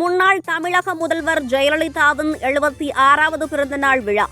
முன்னாள் தமிழக முதல்வர் ஜெயலலிதாவின் எழுபத்தி ஆறாவது பிறந்தநாள் விழா.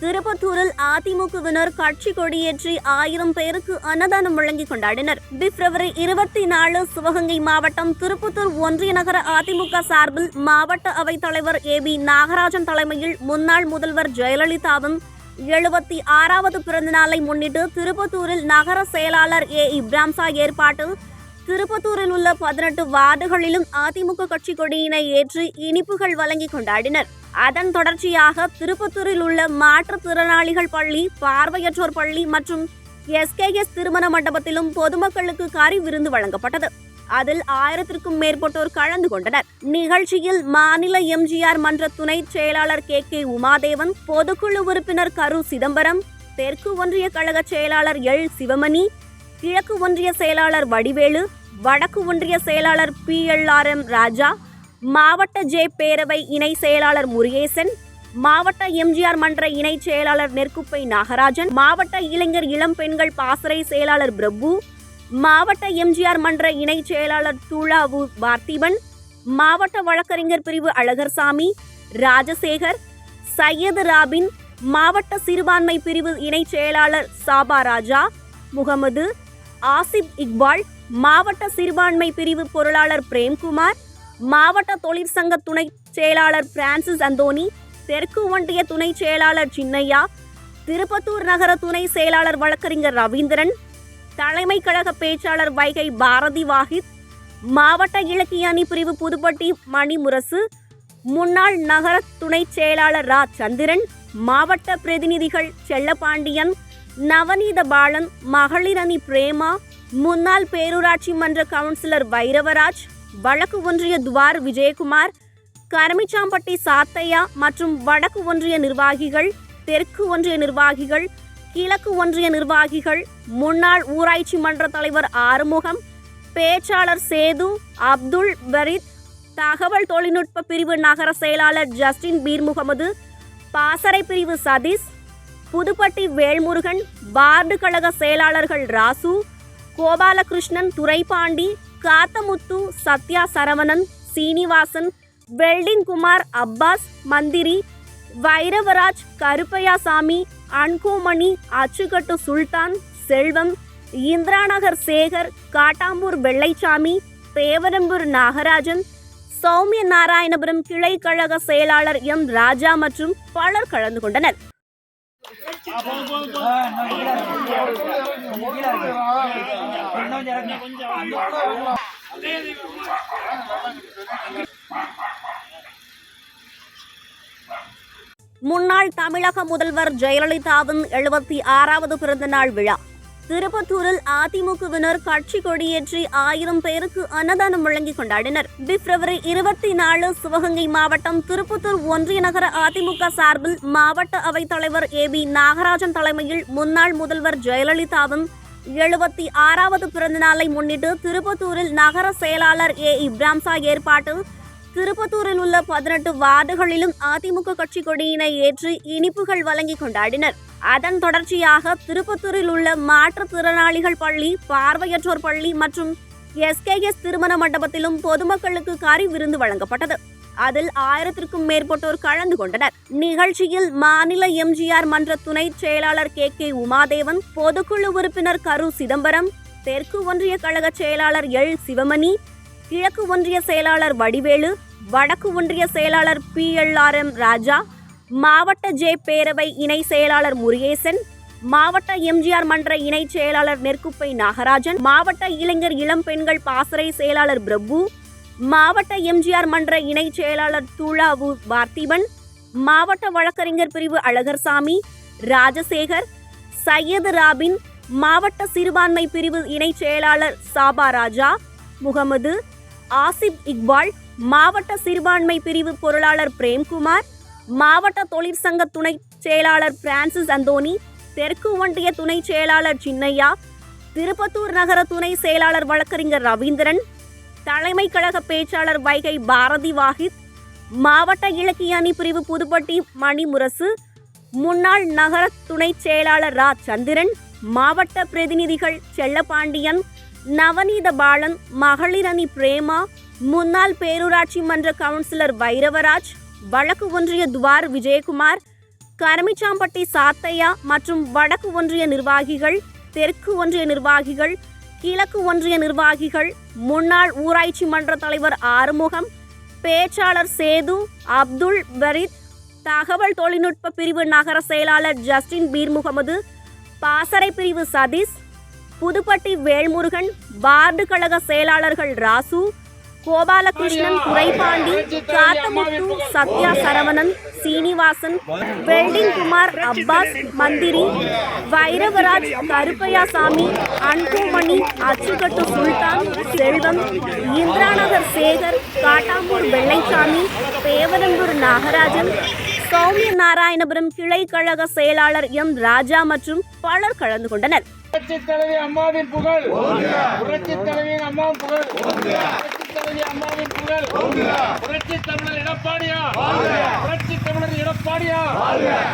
திருப்பத்தூரில் அதிமுகவினர் கட்சி கொடியேற்றி ஆயிரம் பேருக்கு அன்னதானம் வழங்கி கொண்டாடினர். பிப்ரவரி இருபத்தி நாலு சிவகங்கை மாவட்டம் திருப்பத்தூர் ஒன்றிய நகர அதிமுக சார்பில் மாவட்ட அவைத் தலைவர் ஏ பி நாகராஜன் தலைமையில் முன்னாள் முதல்வர் ஜெயலலிதாவின் எழுபத்தி ஆறாவது பிறந்தநாளை முன்னிட்டு திருப்பத்தூரில் நகர செயலாளர் ஏ இப்ராம்சா ஏற்பாட்டில் திருப்பத்தூரில் உள்ள பதினெட்டு வார்டுகளிலும் அதிமுக கட்சி கொடியினை ஏற்றி இனிப்புகள் வழங்கி கொண்டாடினர். அதன் தொடர்ச்சியாக திருப்பத்தூரில் உள்ள மாற்றுத்திறனாளிகள் பள்ளி பார்வையற்றோர் பள்ளி மற்றும் எஸ்கேஎஸ் திருமண மண்டபத்திலும் பொதுமக்களுக்கு கறி விருந்து வழங்கப்பட்டது. அதில் ஆயிரத்திற்கும் மேற்பட்டோர் கலந்து கொண்டனர். நிகழ்ச்சியில் மாநில எம்ஜிஆர் மன்ற துணை செயலாளர் கே கே உமாதேவன் பொதுக்குழு உறுப்பினர் கரு சிதம்பரம் தெற்கு ஒன்றிய கழக செயலாளர் எல் சிவமணி கிழக்கு ஒன்றிய செயலாளர் வடிவேலு வடக்கு ஒன்றிய செயலாளர் P L R M Raja மாவட்ட ஜே பேரவை இணை செயலாளர் முருகேசன் மாவட்ட எம்ஜிஆர் மன்ற இணை செயலாளர் நெற்குப்பை நாகராஜன் மாவட்ட இளைஞர் இளம் பெண்கள் பாசறை செயலாளர் பிரபு மாவட்ட எம்ஜிஆர் மன்ற இணை செயலாளர் துளாவு பார்த்திபன் மாவட்ட வழக்கறிஞர் பிரிவு அழகர்சாமி ராஜசேகர் சையது ராபின் மாவட்ட சிறுபான்மை பிரிவு இணை செயலாளர் சாபா ராஜா முகமது ஆசிப் இக்பால் மாவட்ட சிறுபான்மை பிரிவு பொருளாளர் பிரேம்குமார் மாவட்ட தொழிற்சங்க துணை செயலாளர் பிரான்சிஸ் அந்தோனி தெற்கு ஒன்றிய துணை செயலாளர் சின்னையா திருப்பத்தூர் நகர துணை செயலாளர் வழக்கறிஞர் ரவீந்திரன் தலைமை கழக பேச்சாளர் வைகை பாரதி வாஹித் மாவட்ட இலக்கிய அணி பிரிவு புதுப்பட்டி மணிமுரசு முன்னாள் நகர துணை செயலாளர் ரா. சந்திரன் மாவட்ட பிரதிநிதிகள் செல்லப்பாண்டியன் நவநீத பாலன் மகளிர் அணி பிரேமா முன்னாள் பேரூராட்சி மன்ற கவுன்சிலர் வைரவராஜ் வழக்கு ஒன்றிய துவார் விஜயகுமார் கரமிச்சாம்பட்டி சாத்தையா மற்றும் வடக்கு ஒன்றிய நிர்வாகிகள் தெற்கு ஒன்றிய நிர்வாகிகள் கிழக்கு ஒன்றிய நிர்வாகிகள் முன்னாள் ஊராட்சி மன்ற தலைவர் ஆறுமுகம் பேச்சாளர் சேது அப்துல் பரித் தகவல் தொழில்நுட்ப பிரிவு நகர செயலாளர் ஜஸ்டின் பீர் முகமது பாசறை பிரிவு சதீஷ் புதுப்பட்டி வேல்முருகன் வார்டு கழக செயலாளர்கள் ராசு கோபாலகிருஷ்ணன் துரைபாண்டி காத்தமுத்து சத்யா சரவணன் சீனிவாசன் வெல்டிங் குமார் அப்பாஸ் மந்திரி வைரவராஜ் கருப்பையாசாமி அன்கோமணி அச்சுக்கட்டு சுல்தான் செல்வம் இந்திராநகர் சேகர் காட்டாம்பூர் வெள்ளைச்சாமி தேவரம்பூர் நாகராஜன் சௌமிய நாராயணபுரம் கிளை கழக செயலாளர் எம் ராஜா மற்றும் பலர் கலந்து கொண்டனர். முன்னாள் தமிழக முதல்வர் ஜெயலலிதாவின் எழுபத்தி ஆறாவது பிறந்தநாள் விழா. திருப்பத்தூரில் அதிமுகவினர் கட்சி கொடியேற்றி ஆயிரம் பேருக்கு அன்னதானம் வழங்கி கொண்டாடினர். பிப்ரவரி இருபத்தி நாலு சிவகங்கை மாவட்டம் திருப்பத்தூர் ஒன்றிய நகர அதிமுக சார்பில் மாவட்ட அவைத் தலைவர் ஏ பி நாகராஜன் தலைமையில் முன்னாள் முதல்வர் ஜெயலலிதாவும் எழுபத்தி ஆறாவது பிறந்தநாளை முன்னிட்டு திருப்பத்தூரில் நகர செயலாளர் ஏ இப்ராம்சா ஏற்பாட்டில் திருப்பத்தூரில் உள்ள பதினெட்டு வார்டுகளிலும் அதிமுக கட்சி கொடியினை ஏற்றி இனிப்புகள் வழங்கி கொண்டாடினர். அதன் தொடர்ச்சியாக திருப்பத்தூரில் உள்ள மாற்றுத்திறனாளிகள் பள்ளி பார்வையற்றோர் பள்ளி மற்றும் எஸ்கேஎஸ் திருமண மண்டபத்திலும் பொதுமக்களுக்கு கறி விருந்து வழங்கப்பட்டது. அதில் ஆயிரத்திற்கும் மேற்பட்டோர் கலந்து கொண்டனர். நிகழ்ச்சியில் மாநில எம்ஜிஆர் மன்ற துணை செயலாளர் கே கே உமாதேவன் பொதுக்குழு உறுப்பினர் கரு சிதம்பரம் தெற்கு ஒன்றிய கழக செயலாளர் எல் சிவமணி கிழக்கு ஒன்றிய செயலாளர் வடிவேலு வடக்கு ஒன்றிய செயலாளர் P L R M Raja மாவட்ட ஜே பேரவை இணை செயலாளர் முருகேசன் மாவட்ட எம்ஜிஆர் மன்ற இணை செயலாளர் நெற்குப்பை நாகராஜன் மாவட்ட இளைஞர் இளம் பெண்கள் பாசறை செயலாளர் பிரபு மாவட்ட எம்ஜிஆர் மன்ற இணை செயலாளர் துளாவு பார்த்திபன் மாவட்ட வழக்கறிஞர் பிரிவு அழகர்சாமி ராஜசேகர் சையது ராபின் மாவட்ட சிறுபான்மை பிரிவு இணை செயலாளர் சாபா ராஜா முகமது ஆசிப் இக்பால் மாவட்ட சிறுபான்மை பிரிவு பொருளாளர் பிரேம்குமார் மாவட்ட தொழிற்சங்க துணை செயலாளர் பிரான்சிஸ் அந்தோனி தெற்கு ஒன்றிய துணை செயலாளர் சின்னையா திருப்பத்தூர் நகர துணை செயலாளர் வழக்கறிஞர் ரவீந்திரன் தலைமை கழக பேச்சாளர் வைகை பாரதி வாஹித் மாவட்ட இலக்கிய அணி பிரிவு புதுப்பட்டி மணிமுரசு முன்னாள் நகர துணை செயலாளர் ரா. சந்திரன் மாவட்ட பிரதிநிதிகள் செல்லப்பாண்டியன் நவநீத பாலன் மகளிர் அணி பிரேமா முன்னாள் பேரூராட்சி மன்ற கவுன்சிலர் வைரவராஜ் வடக்கு ஒன்றிய துவார் விஜயகுமார் கரமிச்சாம்பட்டி சாத்தையா மற்றும் வடக்கு ஒன்றிய நிர்வாகிகள் தெற்கு ஒன்றிய நிர்வாகிகள் கிழக்கு ஒன்றிய நிர்வாகிகள் முன்னாள் ஊராட்சி மன்ற தலைவர் ஆறுமுகம் பேச்சாளர் சேது அப்துல் பரீத் தகவல் தொழில்நுட்ப பிரிவு நகர செயலாளர் ஜஸ்டின் பீர் முகமது பாசறை பிரிவு சதீஷ் புதுப்பட்டி வேல்முருகன் வார்டு கழக செயலாளர்கள் ராசு கோபாலகிருஷ்ணன் துரைபாண்டி காத்தமுத்து சத்யா சரவணன் சீனிவாசன் வெல்டிங் குமார் அப்பாஸ் மந்திரி வைரவராஜ் கருப்பையாசாமி அன்புமணி அச்சுக்கட்டு சுல்தான் செல்வம் இந்திராநகர் சேகர் காட்டாம்பூர் வெள்ளைச்சாமி பேவரம்பூர் நாகராஜன் சௌமிய நாராயணபுரம் கிளை கழக செயலாளர் எம் ராஜா மற்றும் பலர் கலந்து கொண்டனர். புரட்சி தலைவி அம்மாவின் புகழ். புரட்சி தலைவியின் அம்மாவின் புகழ். புரட்சி அம்மாவின் புகழ் புரட்சி தமிழர் எடப்பாடியா. புரட்சி தமிழர் எடப்பாடியா.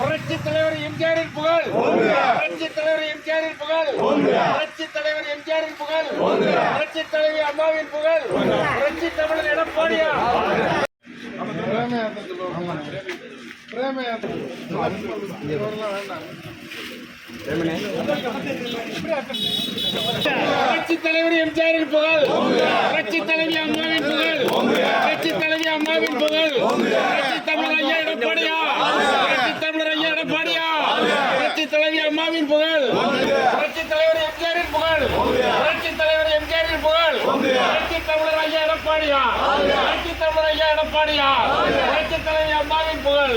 புரட்சி தலைவர் எம்ஜிஆரின் புகழ். புரட்சி தலைவர் எம்ஜிஆரின் புகழ். புரட்சி தலைவர் எம்ஜிஆரின் புகழ். புரட்சி தலைவி அம்மாவின் புகழ். புரட்சி தமிழர் எடப்பாடியா. புரட்சி தலைவர் எம்ஜிஆரின் புகழ் புரட்சி தலைவி அம்மாவின் புகழ் புரட்சி தலைவி தமிழர் ஐயா எடப்பாடியா. தமிழர் ஐயா எடப்பாடியா. புரட்சி தலைவி அம்மாவின் புகழ். புரட்சி தலைவர் எம்ஜிஆரின் புகழ். புரட்சி தலைவர் எம்ஜிஆரின் புகழ். புரட்சி தமிழர் ஐயா எடப்பாடியா. புரட்சி தமிழர் ஐயா எடப்பாடியா. புரட்சி தலைவி அம்மாவின் புகழ்.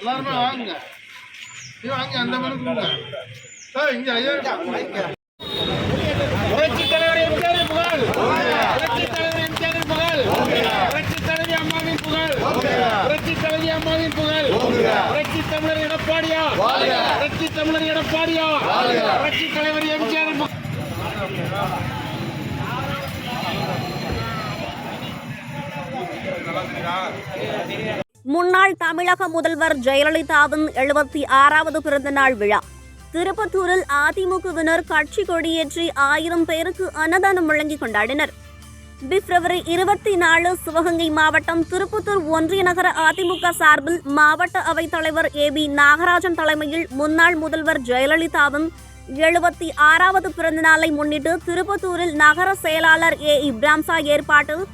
எல்லாருமே வாங்க. வாங்க அந்த மாதிரி கொடுங்க. ஏய், இங்க ஐயா புரட்சி தலைவர் எம்ஜிஆரின் புகழ். புரட்சி தலைவர் எம்ஜிஆரின் புகழ். புரட்சி தலைவி அம்மாவின் புகழ். புரட்சி தலைவி அம்மாவின் புகழ். புரட்சி தமிழர் எடப்பாடியா? புரட்சி தமிழர் எடப்பாடியா? புரட்சி தலைவர் எம்ஜிஆரின் புகழ் முன்னாள் தமிழக முதல்வர் ஜெயலலிதாவின் எழுபத்தி ஆறாவது பிறந்தநாள் விழா. திருப்பத்தூரில் அதிமுகவினர் கட்சி கொடியேற்றி ஆயிரம் பேருக்கு அன்னதானம் வழங்கி கொண்டாடினர். பிப்ரவரி இருபத்தி நாலு சிவகங்கை மாவட்டம் திருப்பத்தூர் ஒன்றிய நகர அதிமுக சார்பில் மாவட்ட அவைத் தலைவர் ஏ பி நாகராஜன் தலைமையில் முன்னாள் முதல்வர் ஜெயலலிதாவின் எழுபத்தி ஆறாவது பிறந்தநாளை முன்னிட்டு திருப்பத்தூரில் நகர செயலாளர் ஏ இப்ராம்சா ஏற்பாட்டில்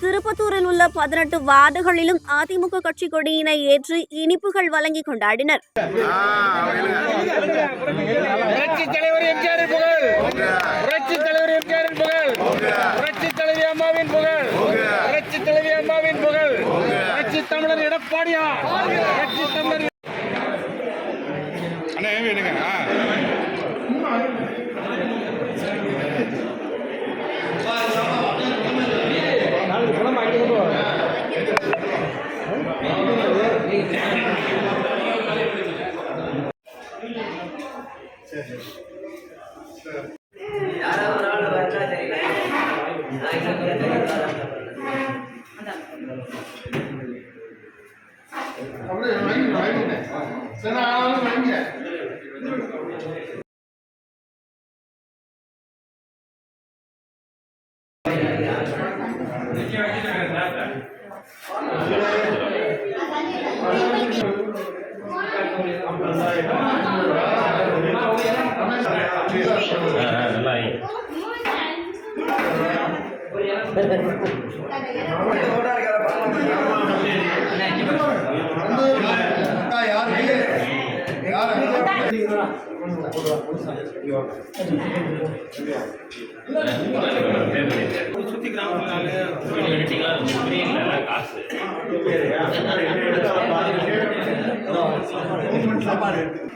திருப்பத்தூரில் உள்ள பதினெட்டு வார்டுகளிலும் அதிமுக கட்சி கொடியினை ஏற்றி இனிப்புகள் வழங்கி கொண்டாடினர். தலைவர் எம்ஜிஆரின் புகழ் புரட்சி தலைவர் எம்ஜிஆரின் புகழ் புரட்சி தலைவி அம்மாவின் புகழ் புரட்சி தலைவி அம்மாவின் புகழ் புரட்சி தமிழர் எடப்பாடியா புரட்சி தமிழர் அண்ணா ஏன் வேணுங்க அப்படியே வாங்கி வாங்கிங்க சரி ஆனாலும்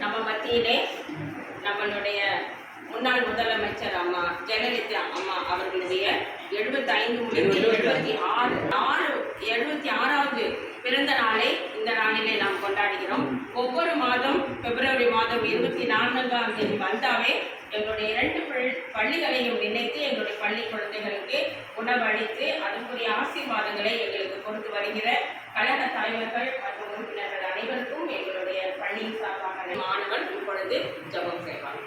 நம்ம மத்தியிலே நம்மளுடைய முன்னாள் முதலமைச்சர் அம்மா ஜெயலலிதா அம்மா அவர்களுடைய எழுபத்தி ஐந்து எழுபத்தி ஆறு ஆறு எழுபத்தி ஆறாவது பிறந்த நாளை இந்த நாளிலே நாம் கொண்டாடுகிறோம். ஒவ்வொரு மாதம் பிப்ரவரி மாதம் இருபத்தி நான்காம் தேதி வந்தாவே எங்களுடைய இரண்டு பள்ளிகளையும் நினைத்து எங்களுடைய பள்ளி குழந்தைகளுக்கு உணவளித்து அதற்குரிய ஆசீர்வாதங்களை எங்களுக்கு கொடுத்து வருகிற கழக தலைவர்கள் மற்றும் உறுப்பினர்கள் அனைவருக்கும் எங்களுடைய பள்ளியின் சார்பாக மாணவன் இப்பொழுது ஜபம் செய்வார்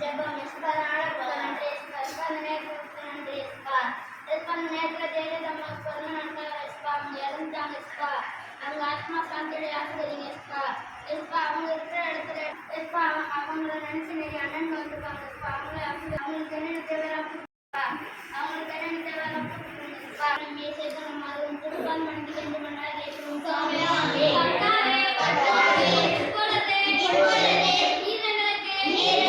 ஜெபம் ரெண்டு நேரத்தில் ஜெயலலிதா பிறந்த அவங்க இறந்துட்டாங்க எஸ்பா அவங்க ஆத்மா சாந்தியோட யாசிக்கிறீங்க எஸ்பா எஸ்பா அவங்க இருக்கிற இடத்துல எஸ்பா அவங்கள நினைச்சு நிறைய அண்ணன் வந்திருப்பாங்க எஸ்பா அவங்கள அவங்களுக்கு என்னென்ன தேவையெல்லாம் அவங்களுக்கு என்னென்ன தேவையெல்லாம் எஸ்பா நம்ம சேர்க்கணும் அது குடும்பம் மனைவி ரெண்டு மணி நேரம் கேட்கணும் Yeah.